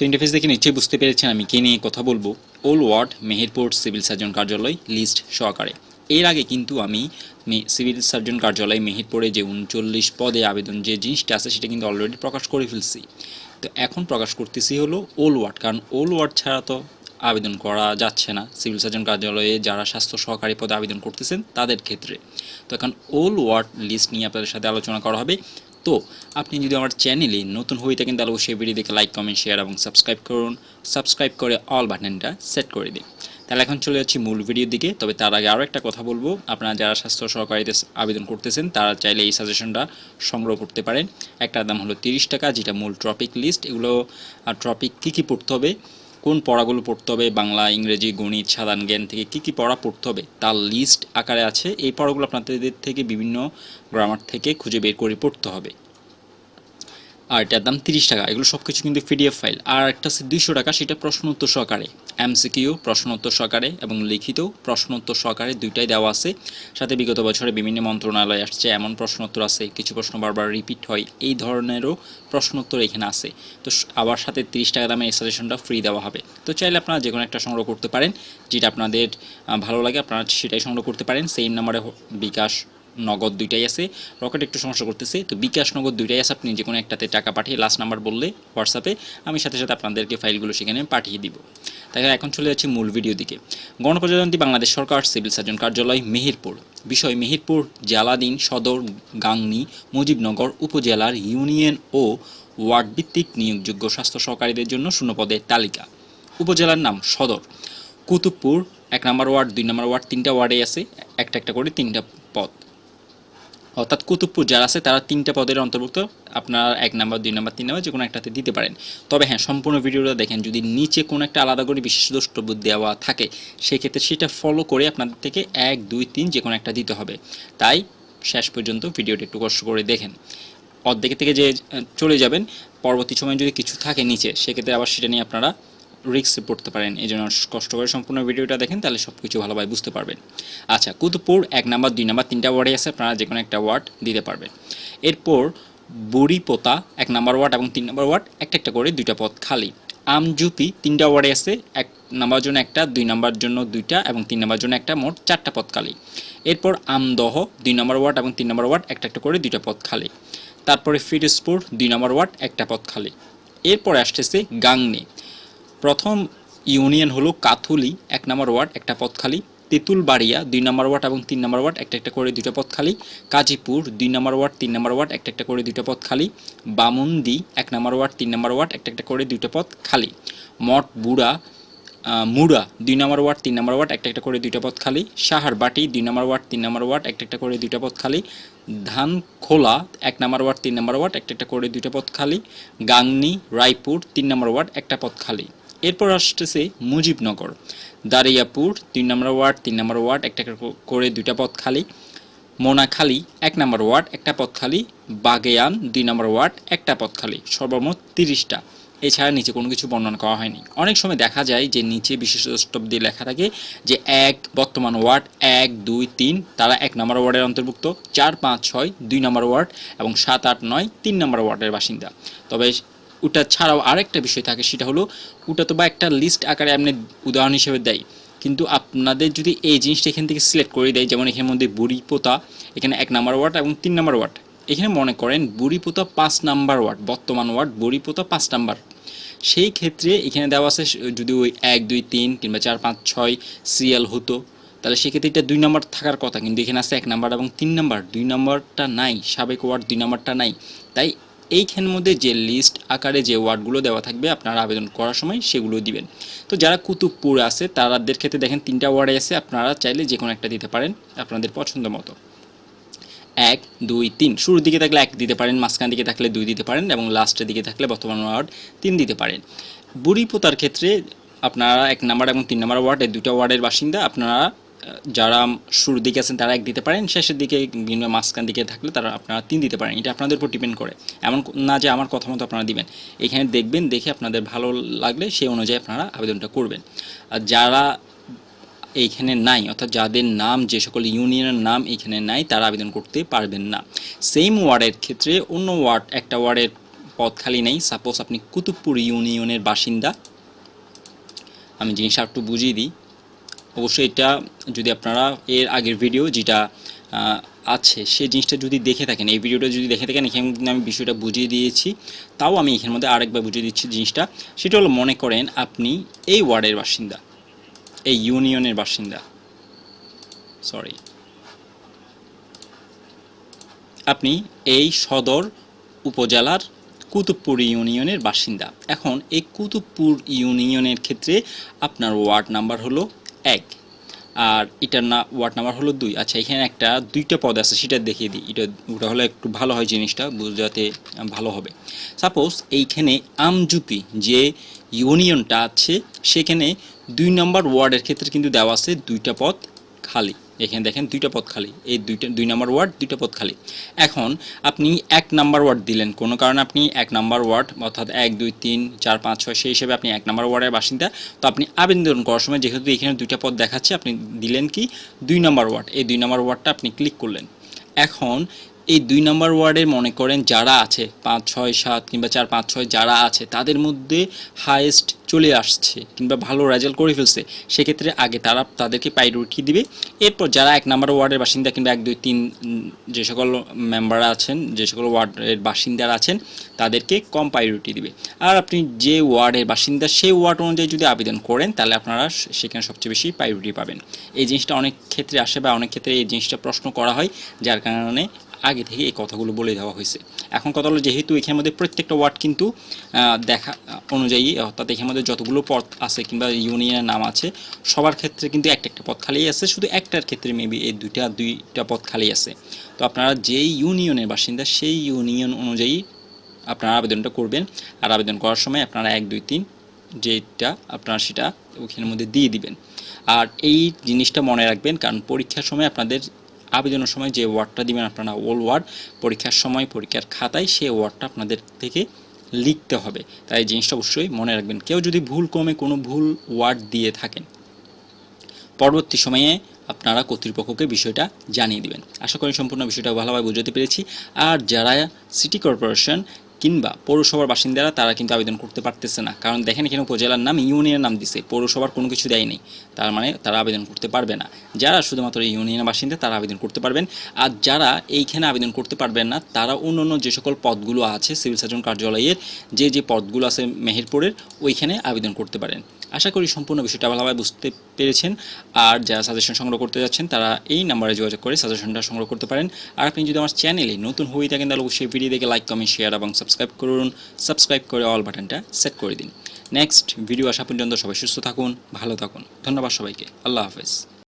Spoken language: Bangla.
তো ইন্টারফেস দেখে নিশ্চয়ই বুঝতে পেরেছেন আমি কে নিয়ে কথা বলব। Old ward Meherpur civil surgeon কার্যালয় লিস্ট সহকারে। এর আগে কিন্তু আমি সিভিল সার্জন কার্যালয় মেহেরপুরে যে উনচল্লিশ পদে আবেদন যে জিনিসটা আছে, সেটা কিন্তু অলরেডি প্রকাশ করে ফেলছি। তো এখন প্রকাশ করতেছি হলো ওল ওয়ার্ড কারণ ওল ওয়ার্ড ছাড়া তো আবেদন করা যাচ্ছে না। সিভিল সার্জন কার্যালয়ে যারা স্বাস্থ্য সহকারী পদে আবেদন করতেছেন, তাদের ক্ষেত্রে। তো এখন ওল ওয়ার্ড লিস্ট নিয়ে আপনাদের সাথে আলোচনা করা হবে। তো আপনি যদি আমার চ্যানেলে নতুন হয়ে থাকেন, তাহলে অবশ্যই ভিডিও দেখে লাইক কমেন্ট শেয়ার এবং সাবস্ক্রাইব করুন। সাবস্ক্রাইব করে অল বাটনটা সেট করে দিন। তাহলে এখন চলে যাচ্ছি মূল ভিডিওর দিকে। তবে তার আগে আরও একটা কথা বলব। আপনারা যারা স্বাস্থ্য সহকারীতে আবেদন করতেছেন, তারা চাইলে এই সাজেশনটা সংগ্রহ করতে পারেন। একটার দাম হলো তিরিশ টাকা, যেটা মূল টপিক লিস্ট এগুলো টপিক কী কী পড়তে হবে? কোন পড়াগুলো পড়তে হবে? বাংলা, ইংরেজি, গণিত, সাধারণ জ্ঞান থেকে কি কি পড়া পড়তে হবে? তার লিস্ট আকারে আছে। এই পড়াগুলো আপনাদের থেকে বিভিন্ন গ্রামার থেকে খুঁজে বের করে পড়তে হবে। আর এটার দাম তিরিশ টাকা। এগুলো সব কিছু কিন্তু পিডিএফ ফাইল আর একটা আছে দুইশো টাকা, সেটা প্রশ্ন উত্তর সহকারে। এমসিকিউ প্রশ্ন উত্তর সহকারে এবং লিখিত প্রশ্ন উত্তর সহকারে দুইটাই দেওয়া আছে। সাথে বিগত বছরে বিভিন্ন মন্ত্রণালয় আসছে, এমন প্রশ্ন উত্তর আছে, কিছু প্রশ্ন বারবার রিপিট হয়, এই ধরনেরও প্রশ্ন উত্তর এখানে আছে। তো আবার সাথে তিরিশ টাকা দামে এই সাজেশনটা ফ্রি দেওয়া হবে। তো চাইলে আপনারা যে কোনো একটা সংগ্রহ করতে পারেন। যেটা আপনাদের ভালো লাগে, আপনারা সেটাই সংগ্রহ করতে পারেন। সেম নাম্বারে বিকাশ নগদ দুইটাই আছে। রকেট একটু সমস্যা করতেছে। তো বিকাশ নগদ দুইটাই আছে। আপনি যে কোনো একটাতে টাকা পাঠিয়ে লাস্ট নাম্বার বললে হোয়াটসঅ্যাপে আমি সাথে সাথে আপনাদেরকে ফাইলগুলো সেখানে পাঠিয়ে দিব। তাই এখন চলে যাচ্ছি মূল ভিডিও দিকে। গণপ্রজাতন্ত্রী বাংলাদেশ সরকার, সিভিল সার্জন কার্যালয়, মেহেরপুর। বিষয় মেহেরপুর জালাদিন সদর, গাংনী, মুজিবনগর উপজেলার ইউনিয়ন ও ওয়ার্ড ভিত্তিক নিয়োগযোগ্য স্বাস্থ্য সহকারীদের জন্য শূন্যপদের তালিকা। উপজেলার নাম সদর। কুতুবপুর, এক নম্বর ওয়ার্ড, দুই নম্বর ওয়ার্ড, তিনটা ওয়ার্ডে আছে। একটা একটা করে তিনটা অর্থাৎ কুতুবপুর যারা আছে, তারা তিনটা পদের অন্তর্ভুক্ত। আপনার এক নাম্বার, দুই নাম্বার, তিন নাম্বার যে কোনো একটাতে দিতে পারেন। তবে হ্যাঁ সম্পূর্ণ ভিডিওটা দেখেন, যদি নিচে কোনো একটা আলাদা করে বিশেষ দ্রষ্টব্য দেওয়া থাকে, সেক্ষেত্রে সেটা ফলো করে আপনাদের থেকে এক, দুই, তিন যে কোনো একটা দিতে হবে। তাই শেষ পর্যন্ত ভিডিওটা একটু কষ্ট করে দেখেন। অর্ধেকের থেকে যে চলে যাবেন, পরবর্তী সময় যদি কিছু থাকে নিচে, সেক্ষেত্রে আবার সেটা নিয়ে আপনারা রিক্সে পড়তে পারেন, এই জন্য কষ্ট করে সম্পূর্ণ ভিডিওটা দেখেন, তাহলে সব কিছু ভালোভাবে বুঝতে পারবেন। আচ্ছা কুতুবপুর এক নাম্বার, দুই নাম্বার, তিনটা ওয়ার্ডে আছে, আপনারা যে কোনো একটা ওয়ার্ড দিতে পারবেন। এরপর বুড়িপোতা, এক নাম্বার ওয়ার্ড এবং তিন নাম্বার ওয়ার্ড, একটা একটা করে দুইটা পথ খালি। আমজুপি, তিনটা ওয়ার্ডে আছে, এক নাম্বার জন্য একটা, দুই নাম্বার জন্য দুইটা এবং তিন নাম্বার জন্য একটা মোট চারটা পদ খালি। এরপর আমদহ, দুই নম্বর ওয়ার্ড এবং তিন নম্বর ওয়ার্ড, একটা একটা করে দুইটা পদ খালি। তারপরে ফিরোজপুর, দুই নম্বর ওয়ার্ড, একটা পদ খালি। এরপরে আসতেছে গাংনি। প্রথম ইউনিয়ন হলো কাথুলি এক নম্বর ওয়ার্ড একটা পদ খালি তেঁতুলবাড়িয়া দুই নম্বর ওয়ার্ড এবং তিন নম্বর ওয়ার্ড একটা একটা করে দুটো পদ খালি কাজীপুর দুই নম্বর ওয়ার্ড তিন নম্বর ওয়ার্ড একটা একটা করে দুটো পদ খালি বামুন্দি এক নম্বর ওয়ার্ড তিন নম্বর ওয়ার্ড একটা একটা করে দুটো পথ খালি মঠ বুড়া মুড়া দুই নম্বর ওয়ার্ড তিন নম্বর ওয়ার্ড একটা একটা করে দুইটা পথ খালি সাহারবাটি দুই নম্বর ওয়ার্ড তিন নম্বর ওয়ার্ড একটা একটা করে দুইটা পদ খালি ধানখোলা এক নম্বর ওয়ার্ড তিন নম্বর ওয়ার্ড একটা একটা করে দুইটা পদ খালি গাংনি রায়পুর তিন নম্বর ওয়ার্ড একটা পদ খালি এরপর আসতেছে মুজিবনগর। দারিয়াপুর, তিন নম্বর ওয়ার্ড, তিন নম্বর ওয়ার্ড, একটা করে দুইটা পদ খালি। মোনাখালী, এক নম্বর ওয়ার্ড, একটা পদ খালি। বাগেয়ান, দুই নম্বর ওয়ার্ড, একটা পদ খালি। সর্বমোট তিরিশটা। এছাড়া নিচে কোনো কিছু বর্ণনা করা হয়নি। অনেক সময় দেখা যায় যে নিচে বিশেষ দিয়ে লেখা থাকে যে এক, বর্তমান ওয়ার্ড, এক, দুই, তিন, তারা এক নম্বর ওয়ার্ডের অন্তর্ভুক্ত। চার, পাঁচ, ছয়, দুই নম্বর ওয়ার্ড এবং সাত, আট, নয়, তিন নম্বর ওয়ার্ডের বাসিন্দা। তবে ওটা ছাড়াও আরেকটা বিষয় থাকে, সেটা হলো ওটা তো বা একটা লিস্ট আকারে আপনি উদাহরণ হিসেবে দেয়। কিন্তু আপনাদের যদি এই জিনিসটা এখান থেকে সিলেক্ট করে দেয়, যেমন এখানের মধ্যে বুড়িপোতা এখানে এক নাম্বার ওয়ার্ড এবং তিন নাম্বার ওয়ার্ড। এখানে মনে করেন বুড়িপোতা পাঁচ নাম্বার ওয়ার্ড, বর্তমান ওয়ার্ড বুড়িপোতা পাঁচ নাম্বার। সেই ক্ষেত্রে এখানে দেওয়া আছে, যদি ওই এক, দুই, তিন কিংবা চার, পাঁচ, ছয় সিরিয়াল হতো, তাহলে সেক্ষেত্রে এটা দুই নাম্বার থাকার কথা। কিন্তু এখানে আছে এক নাম্বার এবং তিন নাম্বার। দুই নাম্বারটা নাই, সাবেক ওয়ার্ড দুই নাম্বারটা নাই। তাই এইখানের মধ্যে যে লিস্ট আকারে যে ওয়ার্ডগুলো দেওয়া থাকবে আপনারা আবেদন করার সময় সেগুলো দিবেন। তো যারা কুতুবপুর আছে তাদের ক্ষেত্রে দেখেন তিনটা ওয়ার্ডে আছে, আপনারা চাইলে যে কোনো একটা দিতে পারেন আপনাদের পছন্দ মতো। এক, দুই, তিন, শুরুর দিকে থাকলে এক দিতে পারেন, মাঝখান দিকে থাকলে দুই দিতে পারেন এবং লাস্টের দিকে থাকলে বর্তমান ওয়ার্ড তিন দিতে পারেন। বুড়িপোতার ক্ষেত্রে আপনারা এক নাম্বার এবং তিন নাম্বার ওয়ার্ডে দুটো ওয়ার্ডের বাসিন্দা, আপনারা যারা শুরুর দিকে আছেন, তারা এক দিতে পারেন, শেষের দিকে কিংবা মাঝখান দিকে থাকলে তারা আপনারা তিন দিতে পারেন। এটা আপনাদের উপর ডিপেন্ড করে। এমন না যে আমার কথা মতো আপনারা দিবেন। এখানে দেখবেন, দেখে আপনাদের ভালো লাগলে সেই অনুযায়ী আপনারা আবেদনটা করবেন। আর যারা এইখানে নাই, অর্থাৎ যাদের নাম, যে সকল ইউনিয়নের নাম এখানে নাই, তারা আবেদন করতে পারবেন না। সেম ওয়ার্ডের ক্ষেত্রে অন্য ওয়ার্ড, একটা ওয়ার্ডের পদ খালি নেই। সাপোজ আপনি কুতুবপুর ইউনিয়নের বাসিন্দা। আমি জিনিসটা একটু বুঝিয়ে দিই। অবশ্যই এটা যদি আপনারা এর আগের ভিডিও যেটা আছে, সেই জিনিসটা যদি দেখে থাকেন, এই ভিডিওটা যদি দেখে থাকেন, এখানে কিন্তু আমি বিষয়টা বুঝিয়ে দিয়েছি। তাও আমি এখানের মধ্যে আরেকবার বুঝিয়ে দিচ্ছি জিনিসটা। সেটা হলো মনে করেন আপনি এই ওয়ার্ডের বাসিন্দা, এই ইউনিয়নের বাসিন্দা। সরি আপনি এই সদর উপজেলার কুতুবপুর ইউনিয়নের বাসিন্দা। এখন এই কুতুবপুর ইউনিয়নের ক্ষেত্রে আপনার ওয়ার্ড নাম্বার হলো এক। আর এটার না ওয়ার্ড নাম্বার হলো দুই। আচ্ছা এখানে একটা, দুইটা পদ আছে, সেটা দেখিয়ে দিই। এটা, ওটা হলে একটু ভালো হয় জিনিসটা, বুঝতে ভালো হবে। সাপোজ এইখানে আমজুপি, যে ইউনিয়নটা আছে, সেখানে দুই নম্বর ওয়ার্ডের ক্ষেত্রে কিন্তু দেওয়া আছে দুইটা পদ খালি। এখানে দেখেন দুইটা পদ খালি। এই দুইটা, দুই নাম্বার ওয়ার্ড, দুইটা পদ খালি। এখন আপনি এক নাম্বার ওয়ার্ড দিলেন। কোনো কারণে আপনি এক নাম্বার ওয়ার্ড, অর্থাৎ এক, দুই, তিন, চার, পাঁচ, ছয়, সেই হিসেবে আপনি এক নাম্বার ওয়ার্ডের বাসিন্দা। তো আপনি আবেদন করার সময় যেহেতু এখানে দুইটা পদ দেখাচ্ছে, আপনি দিলেন কি? দুই নাম্বার ওয়ার্ড। এই দুই নাম্বার ওয়ার্ডটা আপনি ক্লিক করলেন। এখন এই দুই নম্বর ওয়ার্ডের মনে করেন যারা আছে, পাঁচ, ছয়, সাত কিংবা চার, পাঁচ, ছয় যারা আছে, তাদের মধ্যে হায়েস্ট চলে আসছে কিংবা ভালো রেজাল্ট করে ফেলছে, সেক্ষেত্রে আগে তারা তাদেরকে প্রায়োরিটি দিবে। এরপর যারা এক নম্বর ওয়ার্ডের বাসিন্দা কিংবা এক, দুই, তিন যে সকল মেম্বার আছেন, যে সকল ওয়ার্ডের বাসিন্দারা আছেন, তাদেরকে কম প্রায়োরিটি দিবে। আর আপনি যে ওয়ার্ডের বাসিন্দা, সেই ওয়ার্ড অনুযায়ী যদি আবেদন করেন, তাহলে আপনারা সেখানে সবচেয়ে বেশি প্রায়োরিটি পাবেন। এই জিনিসটা অনেক ক্ষেত্রে আসে বা অনেক ক্ষেত্রে এই জিনিসটা প্রশ্ন করা হয়, যার কারণে আগে থেকে এই কথাগুলো বলে দেওয়া হয়েছে। এখন কথা হলো যেহেতু এখানে মধ্যে প্রত্যেকটা ওয়ার্ড কিন্তু দেখা অনুযায়ী, অর্থাৎ এখানে মধ্যে যতগুলো পদ আছে কিংবা ইউনিয়নের নাম আছে, সবার ক্ষেত্রে কিন্তু একটা একটা পদ খালি আছে, শুধু একটার ক্ষেত্রে মেবি এই দুইটা দুইটা পদ খালি আছে। তো আপনারা যেই ইউনিয়নের বাসিন্দা, সেই ইউনিয়ন অনুযায়ী আপনারা আবেদনটা করবেন। আর আবেদন করার সময় আপনারা এক, দুই, তিন যেটা আপনারা সেটা ওখানের মধ্যে দিয়ে দিবেন। আর এই জিনিসটা মনে রাখবেন, কারণ পরীক্ষার সময় আপনাদের আবেদনের সময় যে ওয়ার্ডটা দিবেন আপনারা ওল ওয়ার্ড পরীক্ষার সময়, পরীক্ষার খাতায় সেই ওয়ার্ডটা আপনাদের থেকে লিখতে হবে। তাই জিনিসটা অবশ্যই মনে রাখবেন। কেউ যদি ভুল ক্রমে কোনো ভুল ওয়ার্ড দিয়ে থাকেন, পরবর্তী সময়ে আপনারা কর্তৃপক্ষকে বিষয়টা জানিয়ে দেবেন। আশা করি সম্পূর্ণ বিষয়টা ভালোভাবে বুঝতে পেরেছি। আর যারা সিটি কর্পোরেশন কিংবা পৌরসভার বাসিন্দারা তারা কিন্তু আবেদন করতে পারতেছে না। কারণ দেখেন এখানে উপজেলার নাম ইউনিয়নের নাম দিছে, পৌরসভার কোনো কিছু দেয়নি তার মানে তারা আবেদন করতে পারবে না। যারা শুধুমাত্র ইউনিয়নের বাসিন্দা, তারা আবেদন করতে পারবেন। আর যারা এইখানে আবেদন করতে পারবেন না, তারা অন্য অন্য যে সকল পদগুলো আছে, সিভিল সার্জন কার্যালয়ের যে যে পদগুলো আছে মেহেরপুরের, ওইখানে আবেদন করতে পারেন। আশা করি সম্পূর্ণ বিষয়টা ভালোভাবে বুঝতে পেরেছেন। আর যারা সাজেশন সংগ্রহ করতে যাচ্ছেন, তারা এই নাম্বারে যোগাযোগ করে সাজেশনটা সংগ্রহ করতে পারেন। আর আপনি যদি আমার চ্যানেলে নতুন হয়ে থাকেন, তাহলে অবশ্যই ভিডিও দেখে লাইক কমেন্ট শেয়ার এবং সাবস্ক্রাইব করুন। সাবস্ক্রাইব করে অল বাটনটা সেট করে দিন। নেক্সট ভিডিও আসা পর্যন্ত সবাই সুস্থ থাকুন, ভালো থাকুন। ধন্যবাদ সবাইকে। আল্লাহ হাফেজ।